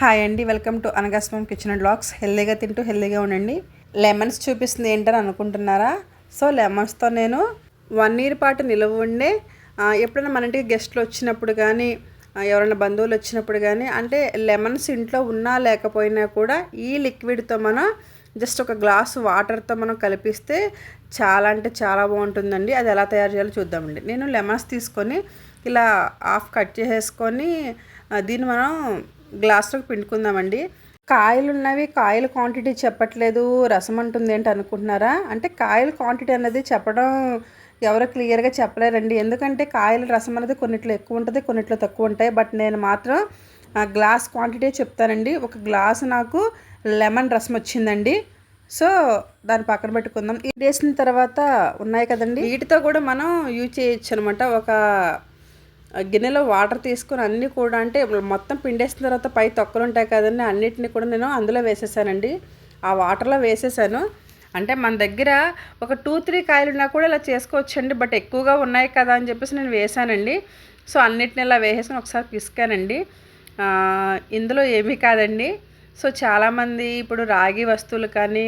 Hi అండి welcome to అనగాస్మం kitchen and blogs హెల్దీగా తింటూ హెల్దీగా ఉండండి. లెమన్స్ చూపిస్తుంది ఏంటని అనుకుంటున్నారా? సో లెమన్స్తో నేను వన్ ఇయర్ పాటు నిలవ ఉండే ఎప్పుడైనా మన ఇంటికి గెస్ట్లు వచ్చినప్పుడు కానీ ఎవరైనా బంధువులు వచ్చినప్పుడు కానీ అంటే లెమన్స్ ఇంట్లో ఉన్నా లేకపోయినా కూడా ఈ లిక్విడ్తో మనం జస్ట్ ఒక గ్లాస్ వాటర్తో మనం కలిపిస్తే చాలా అంటే చాలా బాగుంటుందండి. అది ఎలా తయారు చేయాలో చూద్దామండి. నేను లెమన్స్ తీసుకొని ఇలా హాఫ్ కట్ చేసేసుకొని దీన్ని మనం గ్లాస్లోకి పిండుకుందామండి. కాయలు ఉన్నవి కాయల క్వాంటిటీ చెప్పట్లేదు రసం అంటుంది ఏంటి అనుకుంటున్నారా? అంటే కాయల క్వాంటిటీ అనేది చెప్పడం ఎవరు క్లియర్గా చెప్పలేరండి. ఎందుకంటే కాయల రసం అనేది కొన్నిట్లో ఎక్కువ ఉంటుంది కొన్నిట్లో తక్కువ ఉంటాయి. బట్ నేను మాత్రం ఆ, గ్లాస్ క్వాంటిటీ చెప్తానండి. ఒక గ్లాసు నాకు లెమన్ రసం వచ్చిందండి. సో దాన్ని పక్కన పెట్టుకుందాం. ఇది వేసిన తర్వాత ఉన్నాయి కదండి. వీటితో కూడా మనం యూజ్ చేయొచ్చు అనమాట ఒక గిన్నెలో వాటర్ తీసుకొని అన్నీ కూడా అంటే మొత్తం పిండేసిన తర్వాత పై తొక్కలు ఉంటాయి కదండి అన్నిటిని కూడా నేను అందులో వేసేసానండి. ఆ వాటర్లో వేసేసాను. అంటే మన దగ్గర ఒక టూ త్రీ కాయలు ఉన్నా కూడా ఇలా చేసుకోవచ్చండి బట్ ఎక్కువగా ఉన్నాయి కదా అని చెప్పేసి నేను వేసానండి. సో అన్నిటిని ఇలా వేసేసి ఒకసారి పిసికానండి. ఇందులో ఏమీ కాదండి. సో చాలామంది ఇప్పుడు రాగి వస్తువులు కానీ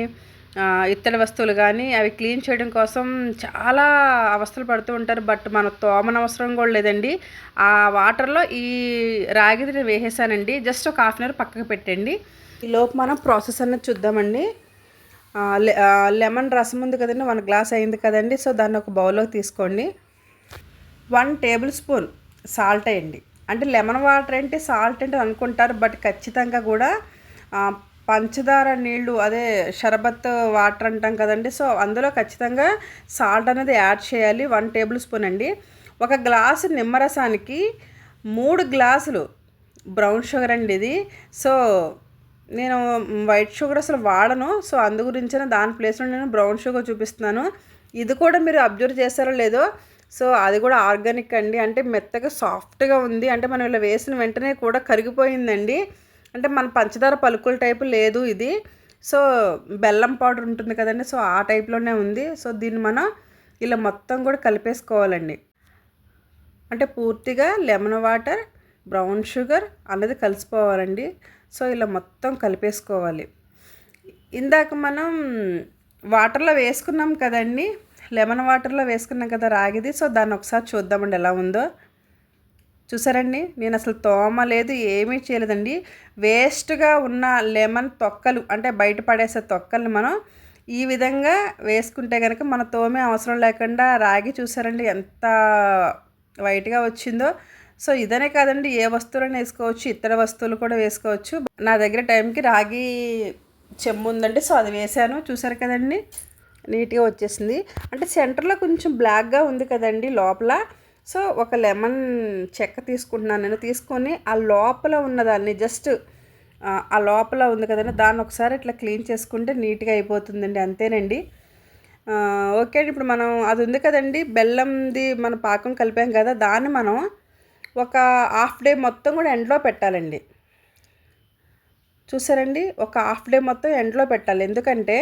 ఇత్తడి వస్తువులు కానీ అవి క్లీన్ చేయడం కోసం చాలా అవస్థలు పడుతూ ఉంటారు. బట్ మన తోమన అవసరం కూడా లేదండి. ఆ వాటర్లో ఈ రాగిది నేను వేసేసానండి. జస్ట్ ఒక హాఫ్ అన్ అవర్ పక్కకు పెట్టండి. ఈ లోపు మనం ప్రాసెస్ అన్నది చూద్దామండి. లెమన్ రసం ఉంది కదండి. వన్ గ్లాస్ అయింది కదండి. సో దాన్ని ఒక బౌల్లోకి తీసుకోండి. వన్ టేబుల్ స్పూన్ సాల్ట్ వేయండి. అంటే లెమన్ వాటర్ అంటే సాల్ట్ అంటే అనుకుంటారు. బట్ ఖచ్చితంగా కూడా పంచదార నీళ్ళు అదే షరబత్ వాటర్ అంటాం కదండి. సో అందులో ఖచ్చితంగా సాల్ట్ అనేది యాడ్ చేయాలి. వన్ టేబుల్ స్పూన్ అండి. ఒక గ్లాసు నిమ్మరసానికి మూడు గ్లాసులు బ్రౌన్ షుగర్ అండి ఇది. సో నేను వైట్ షుగర్ అసలు వాడను. సో అందు గురించిన దాని ప్లేస్లో నేను బ్రౌన్ షుగర్ చూపిస్తున్నాను. ఇది కూడా మీరు అబ్జర్వ్ చేశారో లేదో సో అది కూడా ఆర్గానిక్ అండి. అంటే మెత్తగా సాఫ్ట్గా ఉంది. అంటే మనం ఇలా వేసిన వెంటనే కూడా కరిగిపోయిందండి. అంటే మన పంచదార పలుకుల టైపు లేదు ఇది. సో బెల్లం పౌడర్ ఉంటుంది కదండి సో ఆ టైప్లోనే ఉంది. సో దీన్ని మనం ఇలా మొత్తం కూడా కలిపేసుకోవాలండి. అంటే పూర్తిగా లెమన్ వాటర్ బ్రౌన్ షుగర్ అన్నది కలిసిపోవాలండి. సో ఇలా మొత్తం కలిపేసుకోవాలి. ఇందాక మనం వాటర్లో వేసుకున్నాం కదండి లెమన్ వాటర్లో వేసుకున్నాం కదా రాగిది. సో దాన్ని ఒకసారి చూద్దామండి ఎలా ఉందో. చూసారండి? నేను అసలు తోమ లేదు ఏమీ చేయలేదండి. వేస్ట్గా ఉన్న లెమన్ తొక్కలు అంటే బయట పడేసే తొక్కల్ని మనం ఈ విధంగా వేసుకుంటే కనుక మన తోమే అవసరం లేకుండా రాగి చూసారండి ఎంత వైట్గా వచ్చిందో. సో ఇదనే కాదండి ఏ వస్తువులను వేసుకోవచ్చు ఇతర వస్తువులు కూడా వేసుకోవచ్చు. నా దగ్గర టైంకి రాగి చెమ్ము ఉందండి సో అది వేసాను చూసారు కదండి. నీట్గా వచ్చేసింది. అంటే సెంటర్లో కొంచెం బ్లాక్గా ఉంది కదండి లోపల. సో ఒక లెమన్ చెక్క తీసుకుంటున్నాను నేను. తీసుకొని ఆ లోపల ఉన్నదాన్ని జస్ట్ ఆ లోపల ఉంది కదండి దాన్ని ఒకసారి ఇట్లా క్లీన్ చేసుకుంటే నీట్గా అయిపోతుందండి అంతేనండి. ఓకే అండి ఇప్పుడు మనం అది ఉంది కదండి బెల్లంది మన పాకం కలిపాం కదా దాన్ని మనం ఒక హాఫ్ డే మొత్తం కూడా ఎండలో పెట్టాలండి. చూసారండి ఒక హాఫ్ డే మొత్తం ఎండలో పెట్టాలి. ఎందుకంటే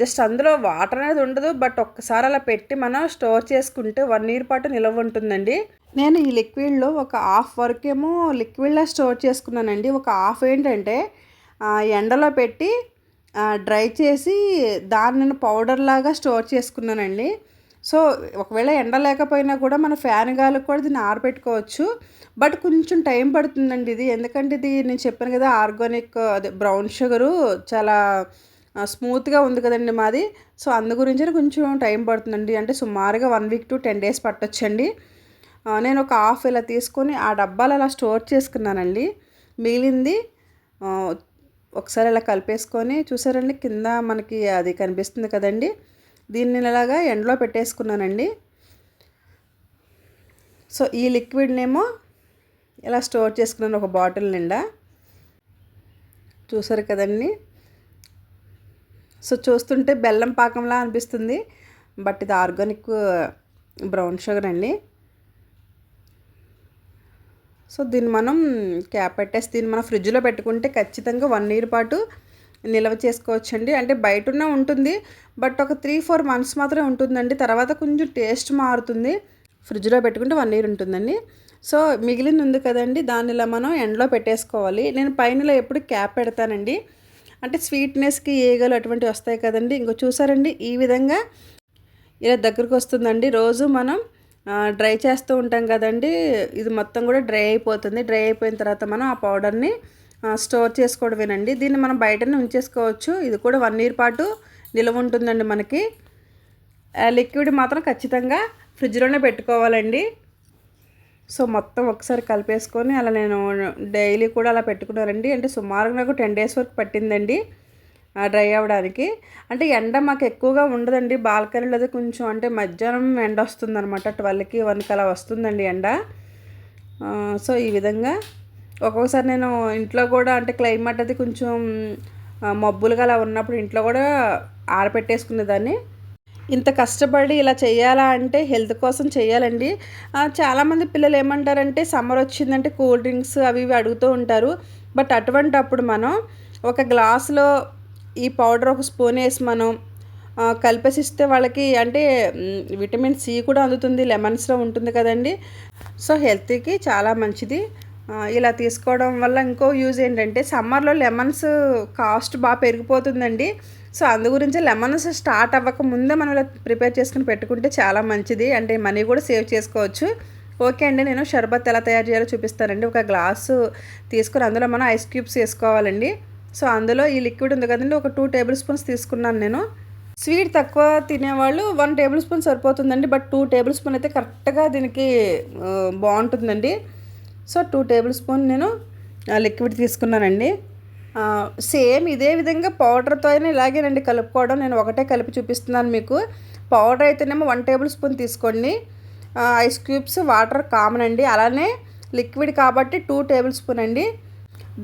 జస్ట్ అందులో వాటర్ అనేది ఉండదు బట్ ఒక్కసారి అలా పెట్టి మనం స్టోర్ చేసుకుంటే వన్ ఇయర్ పాటు నిలవ ఉంటుందండి. నేను ఈ లిక్విడ్లో ఒక హాఫ్ వరకు ఏమో లిక్విడ్లో స్టోర్ చేసుకున్నానండి. ఒక హాఫ్ ఏంటంటే ఎండలో పెట్టి డ్రై చేసి దాన్ని పౌడర్ లాగా స్టోర్ చేసుకున్నానండి. సో ఒకవేళ ఎండ లేకపోయినా కూడా మన ఫ్యాన్ గాలి కూడా దీన్ని ఆరబెట్టుకోవచ్చు. బట్ కొంచెం టైం పడుతుందండి ఇది. ఎందుకంటే ఇది నేను చెప్పాను కదా ఆర్గానిక్ అదే బ్రౌన్ షుగరు చాలా స్మూత్గా ఉంది కదండి మాది. సో అందు గురించి కొంచెం టైం పడుతుందండి. అంటే సుమారుగా one week to ten days పట్టొచ్చండి. నేను ఒక హాఫ్ ఇలా తీసుకొని ఆ డబ్బాలు అలా స్టోర్ చేసుకున్నానండి. మిగిలింది ఒకసారి ఇలా కలిపేసుకొని చూసారండి కింద మనకి అది కనిపిస్తుంది కదండి. దీన్ని ఇలాగా ఎండలో పెట్టేసుకున్నానండి. సో ఈ లిక్విడ్నేమో ఇలా స్టోర్ చేసుకున్నాను ఒక బాటిల్ నిండా. చూసారు కదండి. సో చూస్తుంటే బెల్లం పాకంలా అనిపిస్తుంది. బట్ ఇది ఆర్గానిక్ uh, బ్రౌన్ షుగర్ అండి. సో దీన్ని మనం క్యాప్ పెట్టేసి దీన్ని మనం ఫ్రిడ్జ్లో పెట్టుకుంటే ఖచ్చితంగా వన్ ఇయర్ పాటు నిల్వ చేసుకోవచ్చండి. అంటే బయట ఉన్న ఉంటుంది బట్ ఒక త్రీ ఫోర్ మంత్స్ మాత్రమే ఉంటుందండి. తర్వాత కొంచెం టేస్ట్ మారుతుంది. ఫ్రిడ్జ్లో పెట్టుకుంటే వన్ ఇయర్ ఉంటుందండి. సో మిగిలింది ఉంది కదండి దాన్ని ఇలా మనం ఎండలో పెట్టేసుకోవాలి. నేను పైన ఎప్పుడు క్యాప్ పెడతానండి. అంటే స్వీట్నెస్కి ఏగలు అటువంటివి వస్తాయి కదండి. ఇంకో చూసారండి ఈ విధంగా ఇలా దగ్గరకు వస్తుందండి. రోజు మనం డ్రై చేస్తూ ఉంటాం కదండి. ఇది మొత్తం కూడా డ్రై అయిపోతుంది. డ్రై అయిపోయిన తర్వాత మనం ఆ పౌడర్ని స్టోర్ చేసుకోవడమేనండి. దీన్ని మనం బయటనే ఉంచేసుకోవచ్చు. ఇది కూడా వన్ ఇయర్ పాటు నిల్వ ఉంటుందండి మనకి. లిక్విడ్ మాత్రం ఖచ్చితంగా ఫ్రిడ్జ్లోనే పెట్టుకోవాలండి. సో మొత్తం ఒకసారి కలిపేసుకొని అలా నేను డైలీ కూడా అలా పెట్టుకున్నారండి అంటే సుమారుగా నాకు టెన్ డేస్ వరకు పట్టిందండి డ్రై అవ్వడానికి. అంటే ఎండ మాకు ఎక్కువగా ఉండదండి. బాల్కనీలో అది కొంచెం అంటే మధ్యాహ్నం ఎండ వస్తుంది అనమాట ట్వెల్వ్కి వన్కి అలా వస్తుందండి ఎండ. సో ఈ విధంగా ఒక్కొక్కసారి నేను ఇంట్లో కూడా అంటే క్లైమేట్ అది కొంచెం మబ్బులుగా అలా ఉన్నప్పుడు ఇంట్లో కూడా ఆరపెట్టేసుకునేదాన్ని. ఇంత కష్టపడి ఇలా చేయాలా అంటే హెల్త్ కోసం చేయాలండి. చాలామంది పిల్లలు ఏమంటారంటే సమ్మర్ వచ్చిందంటే కూల్ డ్రింక్స్ అవి ఇవి అడుగుతూ ఉంటారు. బట్ అటువంటి అప్పుడు మనం ఒక గ్లాసులో ఈ పౌడర్ ఒక స్పూన్ వేసి మనం కలిపేసిస్తే వాళ్ళకి అంటే విటమిన్ సి కూడా అందుతుంది లెమన్స్లో ఉంటుంది కదండి. సో హెల్త్కి చాలా మంచిది. ఇలా తీసుకోవడం వల్ల ఇంకో యూజ్ ఏంటంటే సమ్మర్లో లెమన్స్ కాస్ట్ బాగా పెరిగిపోతుందండి. సో అందు గురించి లెమన్స్ స్టార్ట్ అవ్వక ముందే మనం ఇలా ప్రిపేర్ చేసుకుని పెట్టుకుంటే చాలా మంచిది. అంటే మనీ కూడా సేవ్ చేసుకోవచ్చు. ఓకే అండి నేను షర్బత్ ఎలా తయారు చేయాలో చూపిస్తానండి. ఒక గ్లాసు తీసుకుని అందులో మనం ఐస్ క్యూబ్స్ వేసుకోవాలండి. సో అందులో ఈ లిక్విడ్ ఉంది కదండి ఒక టూ టేబుల్ స్పూన్స్ తీసుకున్నాను నేను. స్వీట్ తక్కువ తినేవాళ్ళు వన్ టేబుల్ స్పూన్ సరిపోతుందండి. బట్ టూ టేబుల్ స్పూన్ అయితే కరెక్ట్గా దీనికి బాగుంటుందండి. సో టూ టేబుల్ స్పూన్ నేను లిక్విడ్ తీసుకున్నానండి. సేమ్ ఇదే విధంగా పౌడర్తో అయినా ఇలాగేనండి కలుపుకోవడం. నేను ఒకటే కలిపి చూపిస్తున్నాను మీకు. పౌడర్ అయితేనేమో వన్ టేబుల్ స్పూన్ తీసుకోండి. ఐస్ క్యూబ్స్ వాటర్ కామన్ అండి. అలానే లిక్విడ్ కాబట్టి టూ టేబుల్ స్పూన్ అండి.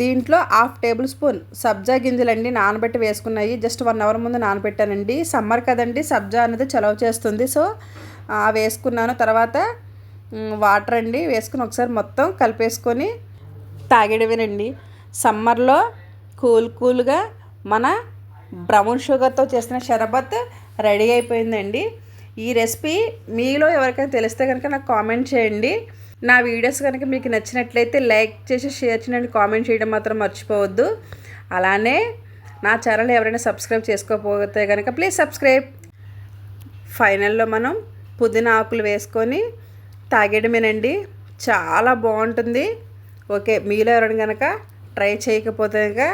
దీంట్లో హాఫ్ టేబుల్ స్పూన్ సబ్జా గింజలండి నానబెట్టి వేసుకున్నాయి. జస్ట్ వన్ అవర్ ముందు నానబెట్టానండి. సమ్మర్ కదండి సబ్జా అనేది చలవ చేస్తుంది. సో వేసుకున్నాను. తర్వాత వాటర్ అండి వేసుకుని ఒకసారి మొత్తం కలిపేసుకొని తాగేడవేనండి సమ్మర్లో కూల్ కూల్గా మన బ్రౌన్ షుగర్తో చేసిన షరబత్ రెడీ అయిపోయిందండి. ఈ రెసిపీ మీలో ఎవరికైనా తెలిస్తే కనుక నాకు కామెంట్ చేయండి. నా వీడియోస్ కనుక మీకు నచ్చినట్లయితే లైక్ చేసి షేర్ చేయండి కామెంట్ చేయడం మాత్రం మర్చిపోవద్దు. అలానే నా ఛానల్ ఎవరైనా సబ్స్క్రైబ్ చేసుకోకపోతే కనుక ప్లీజ్ సబ్స్క్రైబ్. ఫైనల్లో మనం పుదీనా ఆకులు వేసుకొని తాగేయడమేనండి. చాలా బాగుంటుంది. ఓకే మీలో ఎవరైనా కనుక ట్రై చేయకపోతే కనుక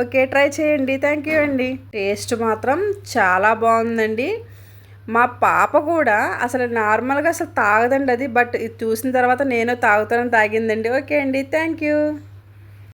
ఓకే ట్రై చేయండి. థ్యాంక్ యూ అండి. టేస్ట్ మాత్రం చాలా బాగుందండి. మా పాప కూడా అసలు నార్మల్గా అసలు తాగదండి అది బట్ ఇది చూసిన తర్వాత నేను తాగుతానని తాగిందండి. ఓకే అండి. Thank you.